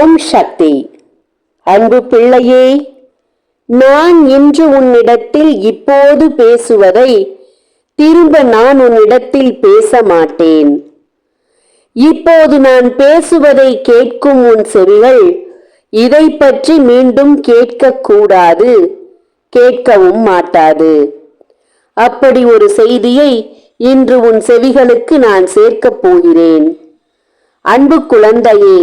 ஓம் சக்தி. அன்பு பிள்ளையே நான் இன்று உன்னிடத்தில் இப்போது பேசுவதை திரும்ப நான் உன்னிடத்தில் பேச மாட்டேன். இப்போது நான் பேசுவதை கேட்கும் உன் செவிகள் இதை பற்றி மீண்டும் கேட்கக்கூடாது கேட்கவும் மாட்டாது. அப்படி ஒரு செய்தியை இன்று உன் செவிகளுக்கு நான் சேர்க்கப் போகிறேன். அன்பு குழந்தையே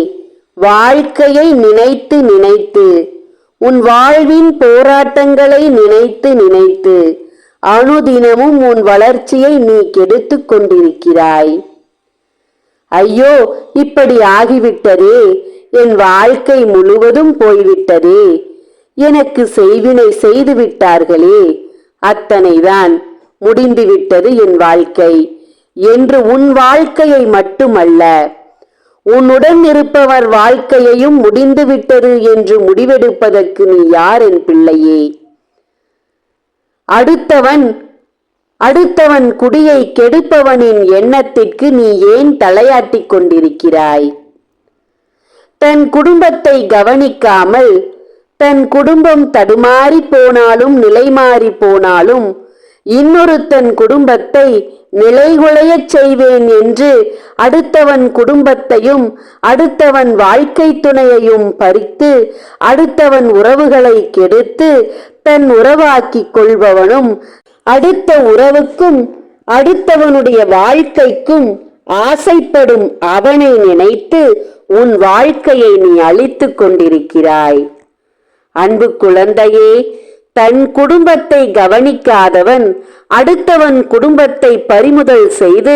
வாழ்க்கையை நினைத்து நினைத்து உன் வாழ்வின் போராட்டங்களை நினைத்து நினைத்து அனுதினமும் உன் வளர்ச்சியை நீ கெடுத்து கொண்டிருக்கிறாய். ஐயோ இப்படி ஆகிவிட்டதே. என் வாழ்க்கை முழுவதும் போய்விட்டதே. எனக்கு செய்வினை செய்து விட்டார்களே. அத்தனைதான் முடிந்துவிட்டது என் வாழ்க்கை. என்று உன் வாழ்க்கையை மட்டுமல்ல உன்னுடன் இருப்பவர் வாழ்க்கையையும் முடிந்துவிட்டது என்று முடிவெடுப்பதற்கு நீ யார் என் பிள்ளையே? அடுத்தவன் அடுத்தவன் குடியை கெடுப்பவனின் எண்ணத்திற்கு நீ ஏன் தலையாட்டிக் கொண்டிருக்கிறாய்? தன் குடும்பத்தை கவனிக்காமல் தன் குடும்பம் தடுமாறி போனாலும் நிலைமாறி போனாலும் இன்னொருத்தன் குடும்பத்தை நிலைகுலையச் செய்வேன் என்று அடுத்தவன் குடும்பத்தையும் அடுத்தவன் வாழ்க்கை துணையையும் பறித்து அடுத்தவன் உறவுகளை கெடுத்து தன் உறவாக்கிக் கொள்பவனும் அடுத்த உறவுக்கும் அடுத்தவனுடைய வாழ்க்கைக்கும் ஆசைப்படும் அவனை நினைத்து உன் வாழ்க்கையை நீ அழித்துக் கொண்டிருக்கிறாய். அன்பு குழந்தையே தன் குடும்பத்தை கவனிக்காதவன் அடுத்தவன் குடும்பத்தை பறிமுதல் செய்து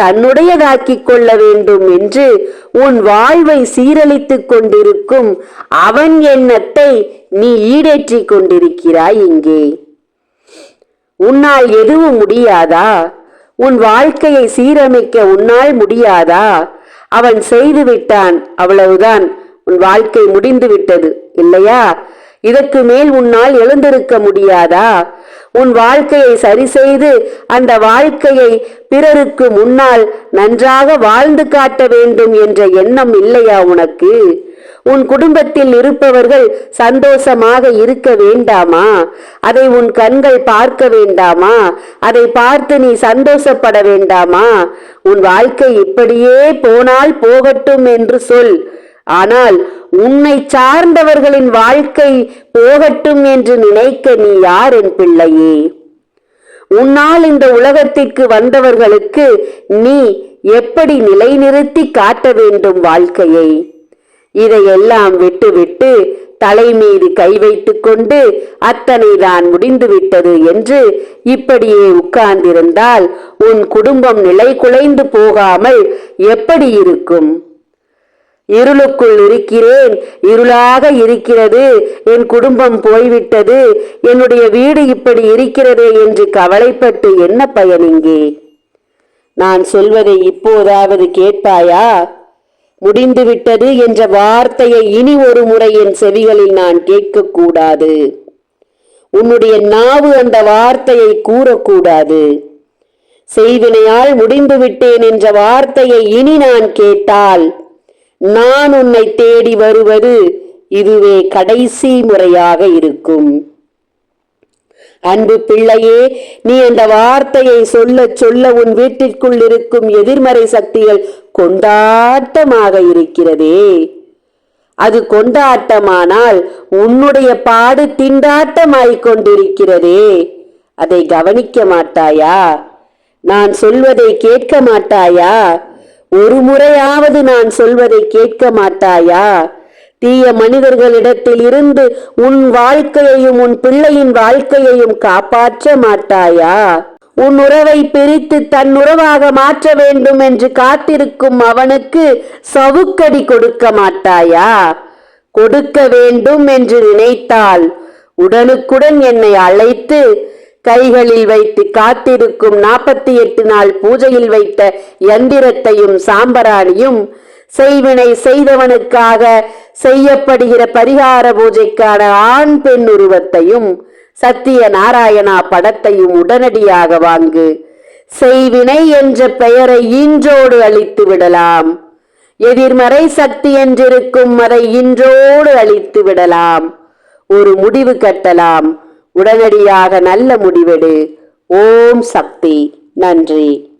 தன்னுடையதாக்கிக் கொள்ள வேண்டும் என்று உன் வாழ்வை சீரழித்துக் கொண்டிருக்கும் அவன் எண்ணத்தை நீ ஈடேற்றிக் கொண்டிருக்கிறாய் இங்கே. உன்னால் எதுவும் முடியாதா? உன் வாழ்க்கையை சீரமைக்க உன்னால் முடியாதா? அவன் செய்து விட்டான் அவ்வளவுதான். உன் வாழ்க்கை முடிந்து விட்டது இல்லையா? இதற்கு மேல் உன்னால் எழுந்திருக்க முடியாதா? உன் வாழ்க்கையை சரி செய்து அந்த வாழ்க்கையை பிறருக்கு முன்னால் நன்றாக வாழ்ந்து காட்ட வேண்டும் என்ற எண்ணம் இல்லையா உனக்கு? உன் குடும்பத்தில் இருப்பவர்கள் சந்தோஷமாக இருக்க வேண்டாமா? அதை உன் கண்கள் பார்க்க வேண்டாமா? அதை பார்த்து நீ சந்தோஷப்பட வேண்டாமா? உன் வாழ்க்கை இப்படியே போனால் போகட்டும் என்று சொல். ஆனால் உன்னை சார்ந்தவர்களின் வாழ்க்கை போகட்டும் என்று நினைக்க நீ யார் என் பிள்ளையே? உன்னால் இந்த உலகத்திற்கு வந்தவர்களுக்கு நீ எப்படி நிலைநிறுத்தி காட்ட வேண்டும் வாழ்க்கையை? இதையெல்லாம் விட்டுவிட்டு தலை மீது கை வைத்து கொண்டு அத்தனை தான் முடிந்துவிட்டது என்று இப்படியே உட்கார்ந்திருந்தால் உன் குடும்பம் நிலை குலைந்து போகாமல் எப்படி இருக்கும்? இருளுக்குள் இருக்கிறேன். இருளாக இருக்கிறது. என் குடும்பம் போய்விட்டது. என்னுடைய வீடு இப்படி இருக்கிறதே என்று கவலைப்பட்டு என்ன பயன் இங்கே? நான் சொல்வதை இப்போதாவது கேட்பாயா? முடிந்துவிட்டது என்ற வார்த்தையை இனி ஒரு முறை என் செவிகளில் நான் கேட்கக்கூடாது. உன்னுடைய நாவு அந்த வார்த்தையை கூறக்கூடாது. செய்வினையால் முடிந்து விட்டேன் என்ற வார்த்தையை இனி நான் கேட்டால் நான் உன்னை தேடி வருவது இதுவே கடைசி முறையாக இருக்கும். அன்பு பிள்ளையே நீ அந்த வார்த்தையை சொல்ல சொல்ல உன் வீட்டிற்குள் இருக்கும் எதிர்மறை சக்திகள் கொண்டாட்டமாக இருக்கிறதே. அது கொண்டாட்டமானால் உன்னுடைய பாடு திண்டாட்டமாய்க் கொண்டிருக்கிறதே. அதை கவனிக்க மாட்டாயா? நான் சொல்வதை கேட்க மாட்டாயா? ஒரு முறையாவது நான் சொல்வதை கேட்க மாட்டாயா? தீய மனிதர்களிடத்தில் இருந்து உன் வாழ்க்கையையும் உன் பிள்ளையின் வாழ்க்கையையும் காப்பாற்ற மாட்டாயா? உன் உறவை பிரித்து தன் உறவாக மாற்ற வேண்டும் என்று காத்திருக்கும் அவனுக்கு சவுக்கடி கொடுக்க மாட்டாயா? கொடுக்க வேண்டும் என்று நினைத்தால் உடனுக்குடன் என்னை அழைத்து கைகளில் வைத்து காத்திருக்கும் நாற்பத்தி எட்டு நாள் பூஜையில் வைத்த யந்திரத்தையும் சாம்பராணியும் செய்வினை செய்தவனுக்காக செய்யப்படுகிற பரிகார பூஜைக்கான ஆண் பெண் உருவத்தையும் சத்திய நாராயணா படத்தையும் உடனடியாக வாங்கு. செய்வினை என்ற பெயரை இன்றோடு அழித்து விடலாம். எதிர்மறை சக்தி என்றிருக்கும் அதை இன்றோடு அழித்து விடலாம். ஒரு முடிவு கட்டலாம். உடனடியாக நல்ல முடிவெடு. ஓம் சக்தி. நன்றி.